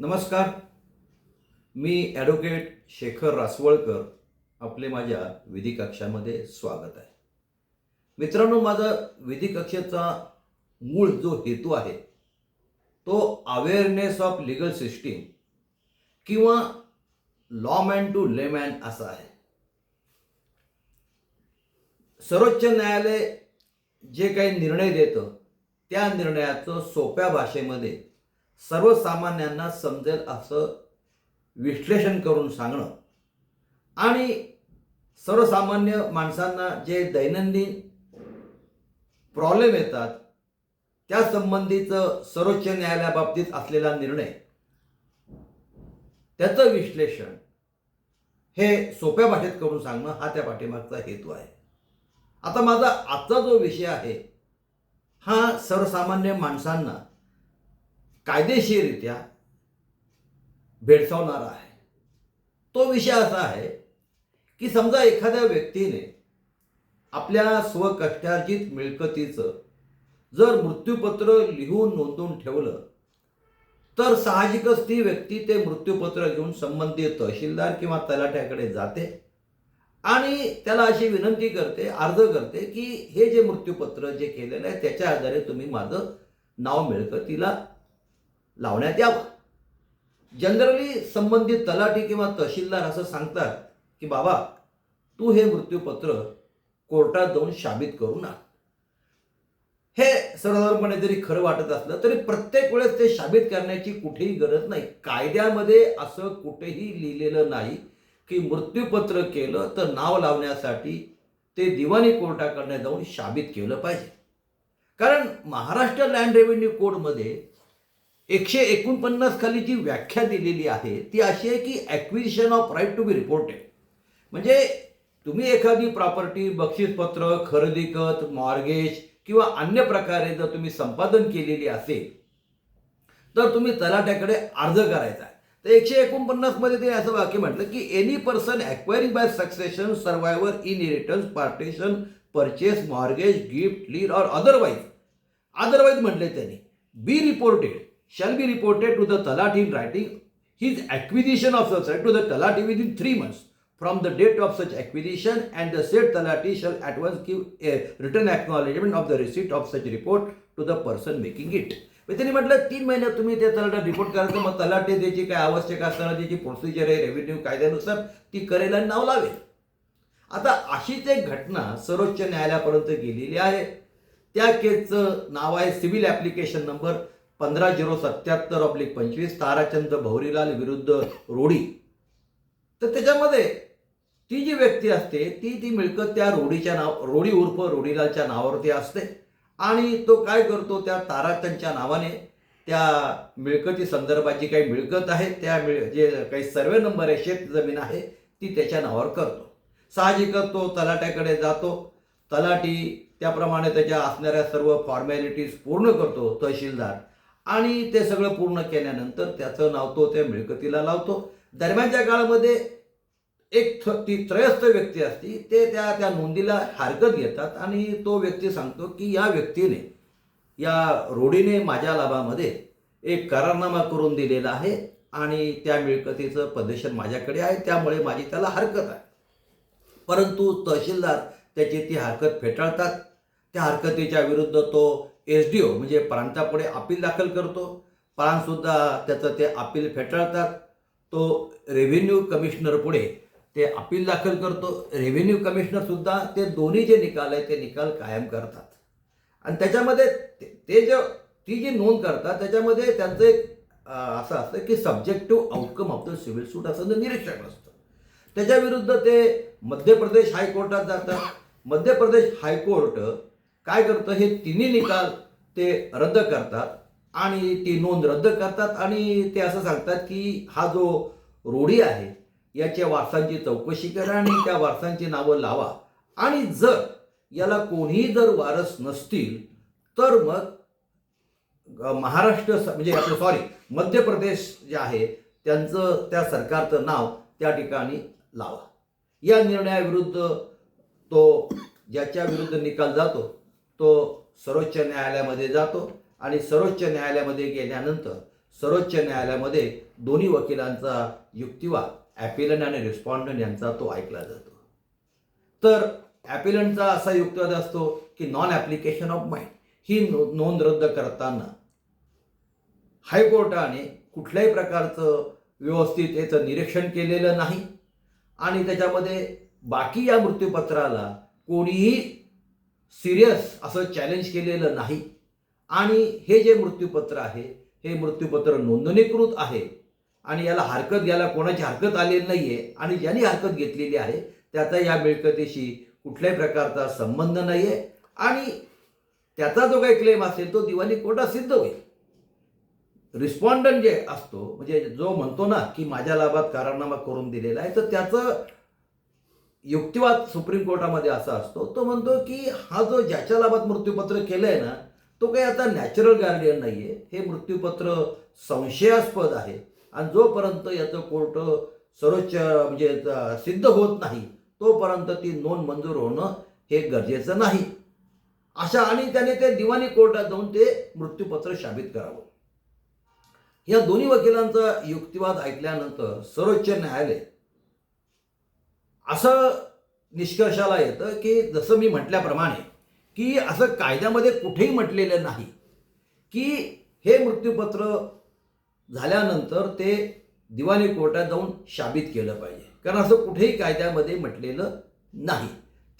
नमस्कार. मी ॲडव्होकेट शेखर रासवळकर. आपले माझ्या विधी कक्षामध्ये स्वागत आहे. मित्रांनो माझा विधी कक्षेचा मूळ जो हेतू आहे तो अवेअरनेस ऑफ लिगल सिस्टीम किंवा लॉ मॅन टू लेमॅन असा आहे. सर्वोच्च न्यायालय जे काही निर्णय देतं त्या निर्णयाचं सोप्या भाषेमध्ये सर्वसामान्यांना समजेल असं विश्लेषण करून सांगणं. आणि सर्वसामान्य माणसांना जे दैनंदिन प्रॉब्लेम येतात त्या संबंधीचं सर्वोच्च न्यायालयाबाबतीत असलेला निर्णय त्याचं विश्लेषण हे सोप्या भाषेत करून सांगणं हा त्या पाठीमागचा हेतू आहे. आता माझा आजचा जो विषय आहे हा सर्वसामान्य माणसांना कायदेशीररित्या भेडसावणारा आहे. तो विषय असा आहे की समजा एखाद्या व्यक्तीने आपल्या स्वकष्टार्जित मिळकतीचं जर मृत्यूपत्र लिहून नोंदवून ठेवलं तर साहजिकच ती व्यक्ती ते मृत्यूपत्र घेऊन संबंधित तहसीलदार किंवा तलाठ्याकडे जाते आणि त्याला अशी विनंती करते अर्ज करते की हे जे मृत्यूपत्र जे केलेलं आहे त्याच्या आधारे तुम्ही माझं नाव मिळकतीला लावण्यात यावं. जनरली संबंधित तलाठी किंवा तहसीलदार असं सांगतात की बाबा तू हे मृत्यूपत्र कोर्टात जाऊन शाबित करू ना हे सर्वसाधारणपणे जरी खरं वाटत असलं तरी प्रत्येक वेळेस ते शाबित करण्याची कुठेही गरज नाही. कायद्यामध्ये असं कुठेही लिहिलेलं नाही की मृत्यूपत्र केलं तर नाव लावण्यासाठी ते दिवाणी कोर्टाकडनं जाऊन शाबित केलं पाहिजे. कारण महाराष्ट्र लँड रेव्हेन्यू कोडमध्ये एकशे एकोणपन्नास खाली जी व्याख्या दिलेली आहे ती अशी आहे की acquisition of right to be reported म्हणजे तुम्ही एखादी प्रॉपर्टी बक्षीसपत्र खरेदी खत मॉर्गेज किंवा अन्य प्रकारे जर तुम्ही संपादन केलेली असेल तर तुम्ही तलाट्याकडे अर्ज करायचा आहे. तर एकशे एकोणपन्नासमध्ये ते असं वाक्य म्हटलं की any person acquiring by succession survivor in inheritance partition purchase mortgage gift lease or otherwise otherwise म्हटले त्यांनी be reported shall be reported to the Talati in writing his acquisition of such right to the Talati within three months from the date of such acquisition and the said Talati shall at once give a written acknowledgement of the receipt of such report to the person making it. मग त्यांनी म्हटलं तीन महिन्यात तुम्ही ते तलाट्यात report करायचं मग तलाटे त्याची काय आवश्यक असताना त्याची प्रोसिजर आहे रेव्हेन्यू कायद्यानुसार ती करेल आणि नाव लावेल आता अशीच एक घटना सर्वोच्च न्यायालयापर्यंत गेलेली आहे त्या केसचं नाव आहे सिव्हिल ॲप्लिकेशन नंबर पंधरा झिरो सत्याहत्तर ऑब्लिक पंचवीस ताराचंद भौरीलाल विरुद्ध रोडी. तर त्याच्यामध्ये ती जी व्यक्ती असते ती ती मिळकत त्या रोडीच्या नाव रोडी उर्फ रोडीलालच्या नावावरती असते. आणि तो काय करतो त्या ताराचंदच्या नावाने त्या मिळकती संदर्भात जी काही मिळकत आहे त्या मिळ जे काही सर्वे नंबर आहे शेत जमीन आहे ती त्याच्या नावावर करतो. साहजिकच तो तलाट्याकडे जातो. तलाठी त्याप्रमाणे त्याच्या असणाऱ्या सर्व फॉर्मॅलिटीज पूर्ण करतो तहसीलदार. आणि ते सगळं पूर्ण केल्यानंतर त्याचं नाव तो त्या मिळकतीला लावतो. दरम्यानच्या काळामध्ये एक थ ती त्रयस्थ व्यक्ती असती ते त्या त्या नोंदीला हरकत घेतात आणि तो व्यक्ती सांगतो की या व्यक्तीने या रोडीने माझ्या लाभामध्ये एक करारनामा करून दिलेला आहे आणि त्या मिळकतीचं प्रदर्शन माझ्याकडे आहे त्यामुळे माझी त्याला हरकत आहे. परंतु तहसीलदार त्याची ती हरकत फेटाळतात. त्या हरकतीच्या विरुद्ध तो एस डी ओ म्हणजे प्रांतापुढे अपील दाखल करतो. प्रांतसुद्धा त्याचं ते अपील फेटाळतात. तो रेव्हेन्यू कमिशनर पुढे ते अपील दाखल करतो. रेव्हेन्यू कमिशनरसुद्धा ते दोन्ही जे निकाल आहे ते निकाल कायम करतात. आणि त्याच्यामध्ये ते ते जे ती जी नोंद करतात त्याच्यामध्ये त्यांचं एक असं असतं की subjective outcome of the civil suit असं ते निरीक्षण असतं. त्याच्याविरुद्ध ते मध्य प्रदेश हायकोर्टात जातात. मध्य प्रदेश हायकोर्ट काय करतं? हे तिन्ही निकाल ते रद्द करतात आणि ती नोंद रद्द करतात आणि ते असं सांगतात की हा जो रोडी आहे याच्या वारसांची चौकशी करा आणि त्या वारसांची नावं लावा. आणि जर याला कोणीही जर वारस नसतील तर मग महाराष्ट्र म्हणजे आपलं सॉरी मध्य प्रदेश जे आहे त्यांचं त्या सरकारचं नाव त्या ठिकाणी लावा. या निर्णयाविरुद्ध तो ज्याच्या विरुद्ध निकाल जातो तो सर्वोच्च न्यायालयामध्ये जातो आणि सर्वोच्च न्यायालयामध्ये गेल्यानंतर सर्वोच्च न्यायालयामध्ये दोन्ही वकिलांचा युक्तिवाद ॲपिलन आणि रिस्पॉन्डंट यांचा तो ऐकला जातो. तर ॲपिलंटचा असा युक्तिवाद असतो की नॉन ॲप्लिकेशन ऑफ माइंड ही नोंद रद्द करताना हायकोर्टाने कुठल्याही प्रकारचं व्यवस्थित याचं निरीक्षण केलेलं नाही आणि त्याच्यामध्ये बाकी या मृत्यूपत्राला कोणीही सिरियस असं चॅलेंज केलेलं नाही. आणि हे जे मृत्यूपत्र आहे हे मृत्यूपत्र नोंदणीकृत आहे. आणि याला हरकत घ्यायला कोणाची हरकत आलेली नाही आहे आणि ज्यांनी हरकत घेतलेली आहे त्याचा या मिळकतीशी कुठल्याही प्रकारचा संबंध नाही आहे आणि त्याचा जो काही क्लेम असेल तो दिवाणी कोर्टात सिद्ध होईल. रिस्पॉन्डंट जे असतो म्हणजे जो म्हणतो ना की माझ्या लाभात करारनामा करून दिलेला आहे तर त्याचं युक्तिवाद सुप्रीम कोर्टामध्ये असा असतो तो म्हणतो की हा जो ज्याच्या लाभात मृत्यूपत्र केलं आहे ना तो काही आता नॅचरल गार्डियन नाही आहे हे मृत्यूपत्र संशयास्पद आहे. आणि जोपर्यंत याचं कोर्ट सर्वोच्च म्हणजे सिद्ध होत नाही तोपर्यंत ती नोंद मंजूर होणं हे गरजेचं नाही. अशा आणि त्याने ते दिवाणी कोर्टात जाऊन ते मृत्यूपत्र साबित करावं. या दोन्ही वकिलांचा युक्तिवाद ऐकल्यानंतर सर्वोच्च न्यायालय असं निष्कर्षाला येतं की जसं मी म्हटल्याप्रमाणे की असं कायद्यामध्ये कुठेही म्हटलेलं नाही की हे मृत्यूपत्र झाल्यानंतर ते दिवाणी कोर्टात जाऊन शाबित केलं पाहिजे. कारण असं कुठेही कायद्यामध्ये म्हटलेलं नाही.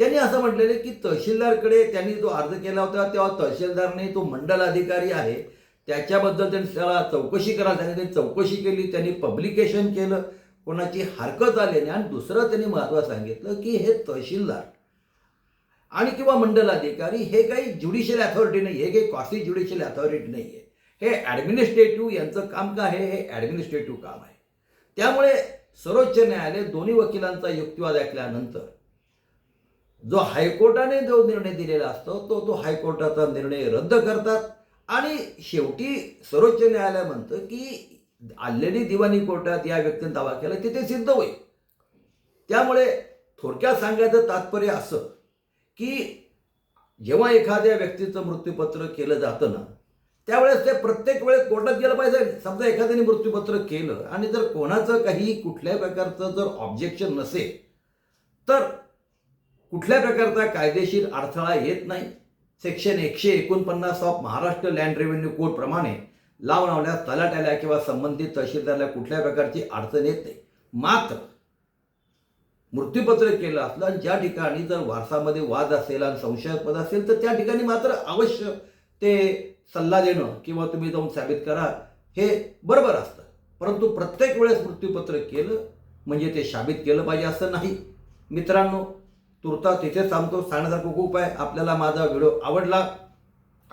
त्यांनी असं म्हटलेलं की तहसीलदारकडे त्यांनी जो अर्ज केला होता तेव्हा तहसीलदारने तो मंडल अधिकारी आहे त्याच्याबद्दल त्यांनी त्याला चौकशी करायला त्यांनी चौकशी केली त्यांनी पब्लिकेशन केलं कोणाची हरकत आली नाही. आणि दुसरं त्यांनी महत्त्व सांगितलं की हे तहसीलदार आणि किंवा मंडलाधिकारी हे काही ज्युडिशियल अथॉरिटी नाही हे काही कॉस्टली ज्युडिशियल अथॉरिटी नाही आहे हे ॲडमिनिस्ट्रेटिव्ह यांचं काम काय आहे? हे ॲडमिनिस्ट्रेटिव्ह काम आहे. त्यामुळे सर्वोच्च न्यायालय दोन्ही वकिलांचा युक्तिवाद ऐकल्यानंतर जो हायकोर्टाने जो निर्णय दिलेला असतो तो तो हायकोर्टाचा निर्णय रद्द करतात. आणि शेवटी सर्वोच्च न्यायालय म्हणतं की आलेली दिवाणी कोर्टात या व्यक्तीने दावा केला तिथे सिद्ध होईल. त्यामुळे थोडक्यात सांगायचं तात्पर्य असं की जेव्हा एखाद्या व्यक्तीचं मृत्यूपत्र केलं जातं ना त्यावेळेस ते प्रत्येक वेळेस कोर्टात गेलं पाहिजे. समजा एखाद्याने मृत्यूपत्र केलं आणि जर कोणाचं काही कुठल्याही प्रकारचं जर ऑब्जेक्शन नसेल तर कुठल्या प्रकारचा कायदेशीर अडथळा येत नाही. सेक्शन एकशे एकोणपन्नास of Maharashtra land revenue code लाव लावण्यास तलाट्याला किंवा संबंधित तहसीलदारला कुठल्या प्रकारची अडचण येत नाही. मात्र मृत्यूपत्र केलं असलं आणि ज्या ठिकाणी जर वारसामध्ये वाद असेल आणि संशयास्पद असेल तर त्या ठिकाणी मात्र अवश्य ते सल्ला देणं किंवा तुम्ही जाऊन साबित करा हे बरोबर असतं. परंतु प्रत्येक वेळेस मृत्यूपत्र केलं म्हणजे ते साबित केलं पाहिजे असं नाही. मित्रांनो तुर्ता तिथे सांगतो सांगण्यासारखं खूप आहे. आपल्याला माझा व्हिडिओ आवडला